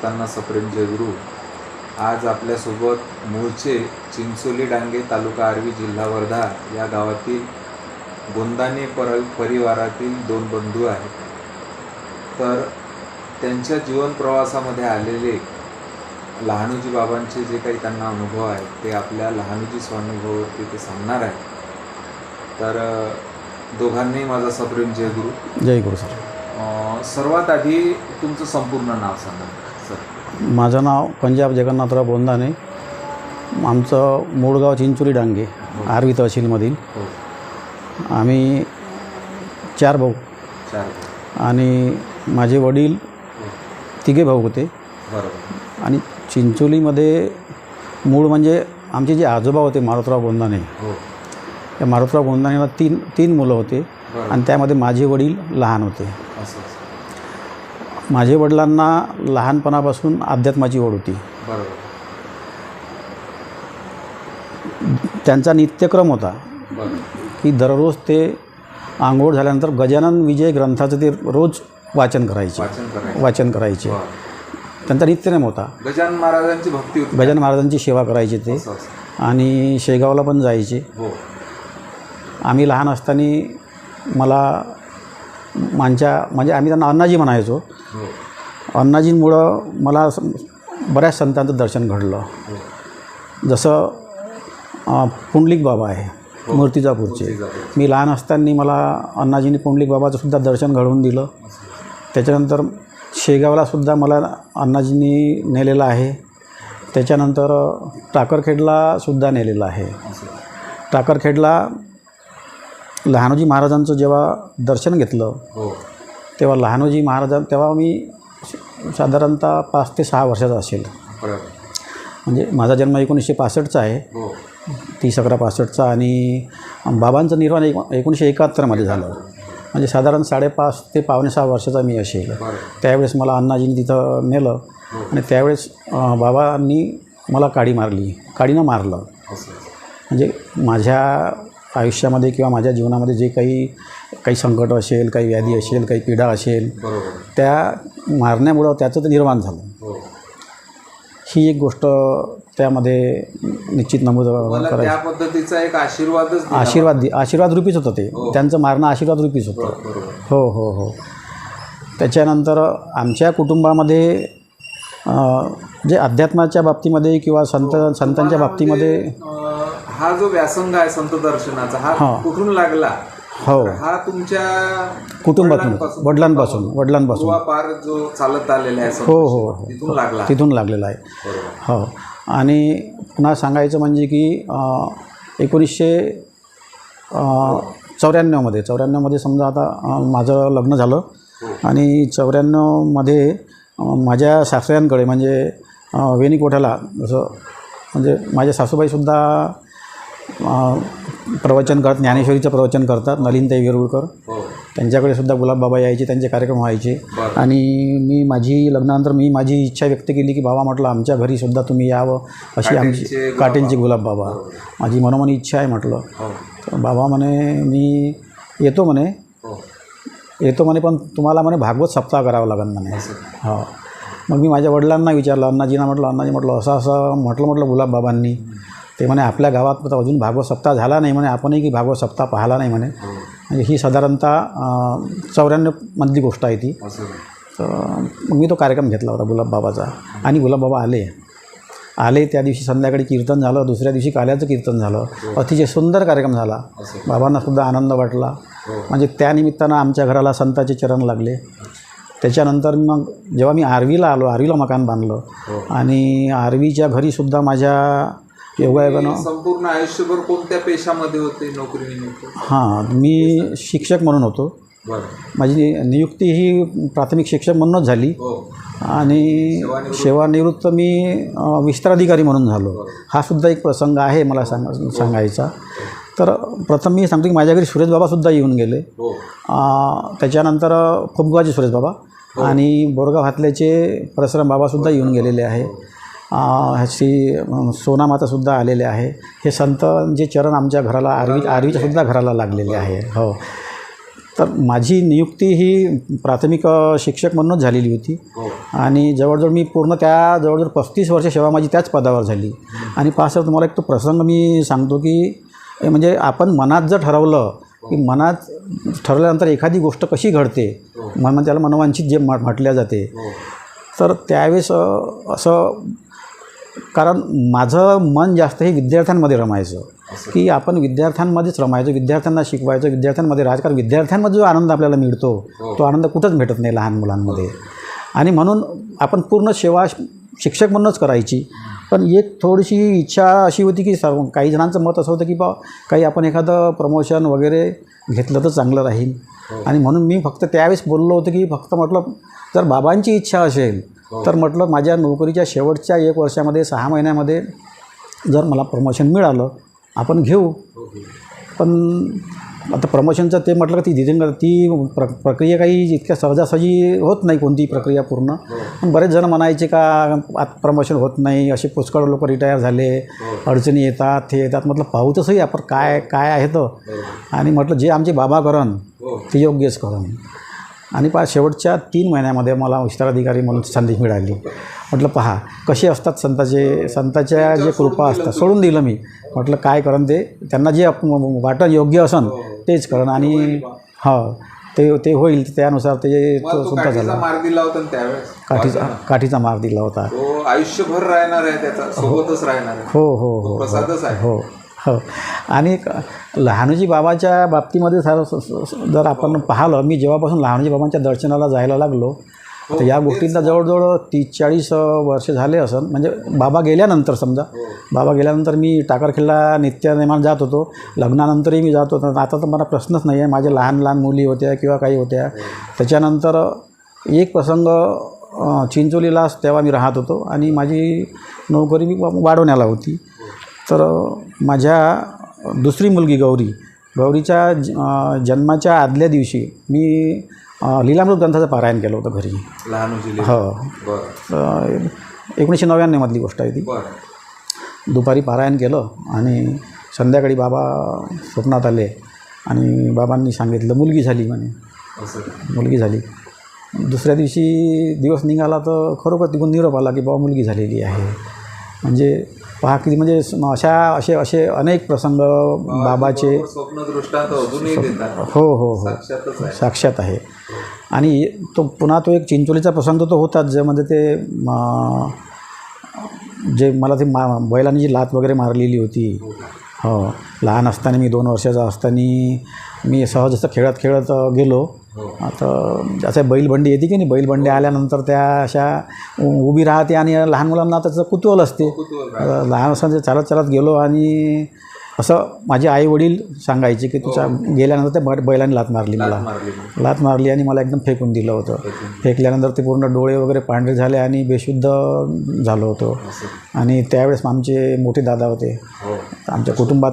भक्तांना सप्रेम जयगुरु आज आपल्यासोबत मूळचे चिंचोली डांगे तालुका आर्वी जिल्हा वर्धा या गावातील गोंदाने पर परिवारातील दोन बंधू आहेत. तर त्यांच्या जीवन प्रवासामध्ये आलेले लहानूजी बाबांचे जे काही त्यांना अनुभव आहेत ते आपल्या लहानूजी स्वानुभवावरती ते सांगणार आहेत. तर अ, दोघांनाही माझा सप्रेम जयगुरु. जय गुरु सर सर्वात आधी तुमचं संपूर्ण नाव सांगा. माझं नाव पंजाब जगन्नाथराव बोंदाने. आमचं मूळ गाव चिंचोली डांगे आर्वी तहसीलमधील. आम्ही चार भाऊ. आणि माझे वडील तिघे भाऊ होते. आणि चिंचोलीमध्ये मूळ म्हणजे आमचे जे आजोबा होते मारुतराव गोंदाने हो. त्या मारुतराव गोंदानेला तीन तीन मुलं होते. आणि त्यामध्ये माझे वडील लहान होते. माझे वडिलांना लहानपणापासून अध्यात्माची ओढ होती. त्यांचा नित्यक्रम होता की दररोज ते आंघोळ झाल्यानंतर गजानन विजय ग्रंथाचं ते रोज वाचन करायचे. वाचन करायचं. त्यांचा नित्यनेम होता. गजानन महाराजांची भक्ती होती. गजानन महाराजांची सेवा करायचे ते. आणि शेगावला पण जायचे. हो. आम्ही लहान असताना मला माझ्या म्हणजे आम्ही त्यांना अण्णाजी म्हणायचो. हो. अण्णाजींमुळं मला बऱ्याच संतांचं दर्शन घडलं. हो. जसं पुंडलिक बाबा आहे मूर्तिजापूरचे. मूर्तिजापूर. मी लहान असताना मला अण्णाजींनी पुंडलिक बाबाचं सुद्धा दर्शन घडवून दिलं. त्याच्यानंतर शेगावला सुद्धा मला अण्णाजींनी नेलेलं आहे. त्याच्यानंतर टाकरखेडला सुद्धा नेलेलं आहे. टाकरखेडला लहानोजी महाराजांचं जेव्हा दर्शन घेतलं हो. तेव्हा लहानोजी महाराजां तेव्हा मी साधारणतः पाच ते सहा वर्षाचा असेल. म्हणजे माझा जन्म एकोणीसशे पासष्टचा आहे. हो. तीस अकरा पासष्टचा आणि बाबांचं निर्माण एक एकोणीसशे एकाहत्तरमध्ये झालं. म्हणजे साधारण साडेपाच ते पावणे सहा वर्षाचा मी असेल. त्यावेळेस मला अण्णाजींनी तिथं नेलं आणि त्यावेळेस बाबांनी मला काडी मारली. काडीनं मारलं. म्हणजे माझ्या आयुष्यामध्ये किंवा माझ्या जीवनामध्ये जे काही काही संकट असेल काही व्याधी असेल काही पीडा असेल त्या मारण्यामुळं त्याचं ते निर्माण झालं. हो. ही एक गोष्ट त्यामध्ये निश्चित नमूद त्या पद्धतीचा एक आशीर्वादच. आशीर्वाद दि आशीर्वाद रूपीच होतं ते. त्यांचं मारणं आशीर्वाद रूपीच होतं. हो हो हो. त्याच्यानंतर आमच्या कुटुंबामध्ये जे अध्यात्माच्या बाबतीमध्ये किंवा संत संतांच्या बाबतीमध्ये हा जो व्यासंग आहे संत दर्शनाचा हा हा. कुठून लागला? हो. हा तुमच्या कुटुंबातून वडिलांपासून? वडिलांपासून पूर्वापार जो चालत आलेला आहे हो हो हो. तिथून लागला. तिथून लागलेला आहे. हो. आणि पुन्हा सांगायचं म्हणजे की एकोणीसशे चौऱ्याण्णवमध्ये चौऱ्याण्णवमध्ये समजा आता माझं लग्न झालं आणि चौऱ्याण्णवमध्ये माझ्या सासऱ्यांकडे म्हणजे वेणीकोठ्याला जसं म्हणजे माझ्या सासूबाईसुद्धा प्रवचन करत ज्ञानेश्वरीचं प्रवचन करतात नलिनताई वेरुळकर. हो. त्यांच्याकडे सुद्धा गुलाबबाबा यायचे त्यांचे कार्यक्रम व्हायचे. आणि मी माझी लग्नानंतर मी माझी इच्छा व्यक्त केली की बाबा म्हटलं आमच्या घरी सुद्धा तुम्ही यावं अशी आमची काटेंचे गुलाबबाबा. माझी मनोमनी इच्छा आहे म्हटलं. हो. तर बाबा म्हणे मी येतो म्हणे. हो. येतो म्हणे पण तुम्हाला म्हणे भागवत सप्ताह करावा लागेल म्हणे. हो. मग मी माझ्या वडिलांना विचारलं अण्णाजीना म्हटलं अण्णाजी म्हटलं असं असं म्हटलं म्हटलं गुलाबबाबांनी. ते म्हणे आपल्या गावात अजून भागवत सप्ताह झाला नाही म्हणे आपणही की भागवत सप्ताह पाहिला नाही म्हणे. हो. म्हणजे ही साधारणतः चौऱ्याण्णवमधली गोष्ट आहे ती. तर मग मी तो कार्यक्रम घेतला होता गुलाबबाबाचा. आणि गुलाबबाबा आले. आले त्या दिवशी संध्याकाळी कीर्तन झालं दुसऱ्या दिवशी काल्याचं कीर्तन झालं. अतिशय सुंदर कार्यक्रम झाला. असं बाबांना सुद्धा आनंद वाटला. हो. म्हणजे त्या निमित्तानं आमच्या घराला संताचे चरण लागले. त्याच्यानंतर मग जेव्हा मी आर्वीला आलो आर्वीला मकान बांधलं. हो. आणि आर्वीच्या घरीसुद्धा माझ्या योगायोगानं संपूर्ण आयुष्यभर कोणत्या पेशामध्ये होते नोकरीनिमित्त हां मी शिक्षक म्हणून होतो. माझी नियुक्ती ही प्राथमिक शिक्षक म्हणूनच झाली. हो. आणि सेवानिवृत्त. मी विस्ताराधिकारी म्हणून झालो. हा सुद्धा एक प्रसंग आहे मला सांग सांगायचा. तर प्रथम मी सांगतो की माझ्या घरी सुरेश बाबासुद्धा येऊन गेले. हो. त्याच्यानंतर फुगगावचे सुरेश बाबा आणि बोरगाव हातल्याचे परशुराम बाबासुद्धा येऊन गेलेले आहे श्री सोनामातासुद्धा आलेले आहे. हे संत जे चरण आमच्या घराला आरवी आरवीच्या सुद्धा घराला लागलेले आहे. हो. तर माझी नियुक्ती ही प्राथमिक शिक्षक म्हणूनच झालेली होती. हो. आणि जवळजवळ मी पूर्ण त्या जवळजवळ पस्तीस वर्ष सेवा माझी त्याच पदावर झाली. आणि पाच सर तुम्हाला एक तो प्रसंग मी सांगतो की हे म्हणजे आपण मनात जर ठरवलं की मनात ठरवल्यानंतर एखादी गोष्ट कशी घडते मन त्याला मनोवांछित जे म्ह- म्हटल्या जाते हो. तर त्यावेळेस असं कारण माझं मन जास्त हे विद्यार्थ्यांमध्ये रमायचं. की आपण विद्यार्थ्यांमध्येच रमायचं विद्यार्थ्यांना शिकवायचं विद्यार्थ्यांमध्ये राजकारण विद्यार्थ्यांमध्ये जो आनंद आपल्याला मिळतो हो. तो आनंद कुठंच भेटत नाही लहान मुलांमध्ये आणि म्हणून आपण पूर्ण सेवा शिक्षक म्हणूनच करायची पण एक थोडीशी इच्छा अशी होती की सर्व काही जणांचं मत असं होतं की बा काही आपण एखादं प्रमोशन वगैरे घेतलं तर चांगलं राहील आणि म्हणून मी फक्त त्यावेळेस बोललो होतं की फक्त म्हटलं जर बाबांची इच्छा असेल तर म्हटलं माझ्या नोकरीच्या शेवटच्या एक वर्षामध्ये सहा महिन्यामध्ये जर मला प्रमोशन मिळालं आपण घेऊ. पण आता प्रमोशनचं ते म्हटलं की ती दिदिंग ती प्र प्रक्रिया काही इतक्या सहजासहजी होत नाही कोणती प्रक्रिया पूर्ण. पण बरेच जण म्हणायचे का आत प्रमोशन होत नाही असे पुष्कळ लोक रिटायर झाले अडचणी येतात हे येतात. म्हटलं पाहू तसंही आपण काय काय आहे तर. आणि म्हटलं जे आमचे बाबा करण हो. ते योग्यच करण आणि पहा शेवटच्या तीन महिन्यामध्ये मला विस्ताराधिकारी म्हणून संधी मिळाली. म्हटलं पहा कसे असतात संताचे संताच्या जे कृपा असतात सोडून दिलं मी. म्हटलं काय करण ते त्यांना जे वाटण योग्य असन तेच करण आणि हो ते ते होईल त्यानुसार ते सुद्धा झाला. मार दिला होता त्यावेळेस? काठीचा काठीचा मार दिला होता. आयुष्यभर राहणार आहे त्याचा सोबतच राहणार हो हो हो प्रसादच आहे. हो. हो. आणि लहानोजी बाबाच्या बाबतीमध्ये सार जर आपण पाहिलं मी जेव्हापासून लहानोजी बाबांच्या दर्शनाला जायला लागलो तर या गोष्टींना जवळजवळ तीस चाळीस वर्ष झाले असन. म्हणजे बाबा गेल्यानंतर समजा. बाबा गेल्यानंतर मी टाकरखेडला नित्यनेमान जात होतो. लग्नानंतरही मी जात होतो. आता तर मला प्रश्नच नाही आहे माझ्या लहान लहान मुली होत्या किंवा काही होत्या. त्याच्यानंतर एक प्रसंग अ, चिंचोलीला तेव्हा मी राहत होतो. आणि माझी नोकरी मी वाढवण्याला होती. तर माझ्या दुसरी मुलगी गौरी गौरीच्या ज- जन्माच्या आदल्या दिवशी मी लीलामृत ग्रंथाचं पारायण केलं होतं घरी. लहान हो. एकोणीसशे नव्याण्णवमधली गोष्ट आहे ती. दुपारी पारायण केलं आणि संध्याकाळी बाबा स्वप्नात आले आणि बाबांनी सांगितलं मुलगी झाली म्हणे. मुलगी झाली. दुसऱ्या दिवशी दिवस निघाला तर खरोखर तिकडून निरोप आला की बाबा मुलगी झालेली आहे. म्हणजे पहा की म्हणजे अशा असे असे अनेक प्रसंग बाबाचे हो हो हो. साक्षात आहे. आणि तो पुन्हा तो एक चिंचोलीचा प्रसंग तो होताच ज्यामध्ये ते म, जे मला ते मा बैलांनी जी लात वगैरे मारलेली होती. हो. लहान असताना मी दोन वर्षाचा असताना मी सहज असं खेळत खेळत गेलो. आता असं बैलबंडी येते की नाही? बैलबंडी आल्यानंतर त्या अशा उभी राहते आणि लहान मुलांना त्याचं कुतूहल असते. आता लहान असताना चालत चालत गेलो आणि असं माझे आई वडील सांगायचे की तुझ्या गेल्यानंतर त्या बैलांनी लात मारली मला. लात मारली आणि मला एकदम फेकून दिलं होतं. फेकल्यानंतर ते पूर्ण डोळे वगैरे पांढरे झाले आणि बेशुद्ध झालो होतो. आणि त्यावेळेस आमचे मोठे दादा होते. हो. आमच्या कुटुंबात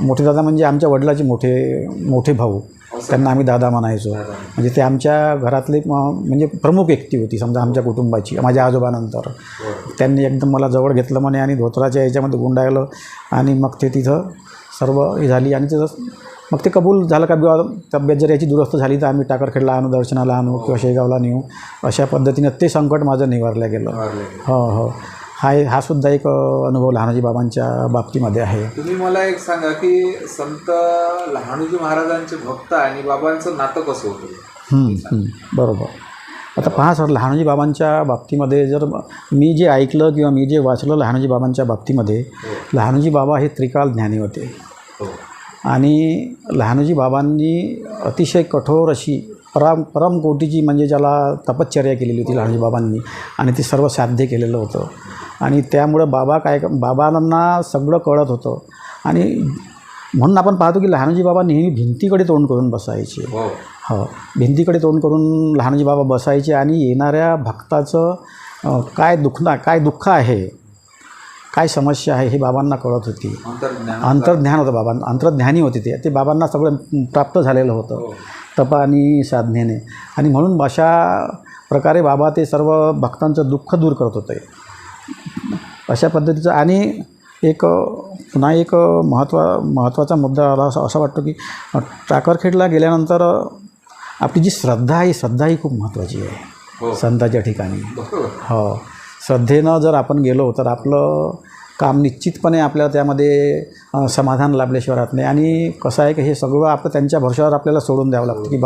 मोठे दादा म्हणजे आमच्या वडिलाचे मोठे मोठे भाऊ. त्यांना आम्ही दादा म्हणायचो. म्हणजे ते आमच्या घरातले म्हणजे प्रमुख व्यक्ती होती समजा आमच्या कुटुंबाची माझ्या आजोबानंतर. त्यांनी एकदम मला जवळ घेतलं म्हणे आणि धोत्राच्या याच्यामध्ये गुंडाळलं आणि मग ते तिथं सर्व हे झाली आणि तिथं मग ते कबूल झालं का बुवा तब्येत जर याची दुरुस्त झाली तर आम्ही टाकरखेडला आणू दर्शनाला आणू किंवा शेगावला नेऊ. अशा पद्धतीनं ते संकट माझं निवारलं गेलं. हो हो. हा हा सुद्धा एक अनुभव लहानजी बाबांच्या बाबतीमध्ये आहे. तुम्ही मला एक सांगा की संत लहानूजी महाराजांचे भक्त आणि बाबांचं नातं कसं होतं? हं, हं, बरोबर. आता पहा सर लहानजी बाबांच्या बाबतीमध्ये जर मी जे ऐकलं किंवा मी जे वाचलं लहानजी बाबांच्या बाबतीमध्ये लहानजी बाबा हे त्रिकाल ज्ञानी होते. हो. आणि लहानजी बाबांनी अतिशय कठोर अशी परम परमकोटीची म्हणजे ज्याला तपश्चर्या केलेली होती लहानजी बाबांनी आणि ते सर्व साध्य केलेलं होतं. आणि त्यामुळं बाबा काय बाबांना सगळं कळत होतं. आणि म्हणून आपण पाहतो की लहानजी बाबा नेहमी भिंतीकडे तोंड करून बसायचे. हो. हो भिंतीकडे तोंड करून लहानजी बाबा बसायचे आणि येणाऱ्या भक्ताचं काय दुःख काय दुःख आहे काय समस्या आहे हे बाबांना कळत होती. अंतर्ज्ञान होतं बाबां अंतर्ज्ञानी होते ते. ते बाबांना सगळं प्राप्त झालेलं होतं. हो. तप आणि साधनेने. आणि म्हणून अशा प्रकारे बाबा ते सर्व भक्तांचं दुःख दूर करत होते. अशा पद्धतीचं आणि एक पुन्हा एक महत्त्वा महत्त्वाचा मुद्दा आला असा असा वाटतो की टाकरखेडला गेल्यानंतर आपली जी श्रद्धा आहे श्रद्धा ही खूप महत्त्वाची आहे. हो. संतांच्या ठिकाणी. हो. श्रद्धेनं जर आपण गेलो तर आपलं काम निश्चितपणे आपल्याला त्यामध्ये समाधान लाभल्याशिवाय राहत नाही. आणि कसं आहे की हे सगळं आपलं त्यांच्या भरोशावर आपल्याला सोडून द्यावं लागतं की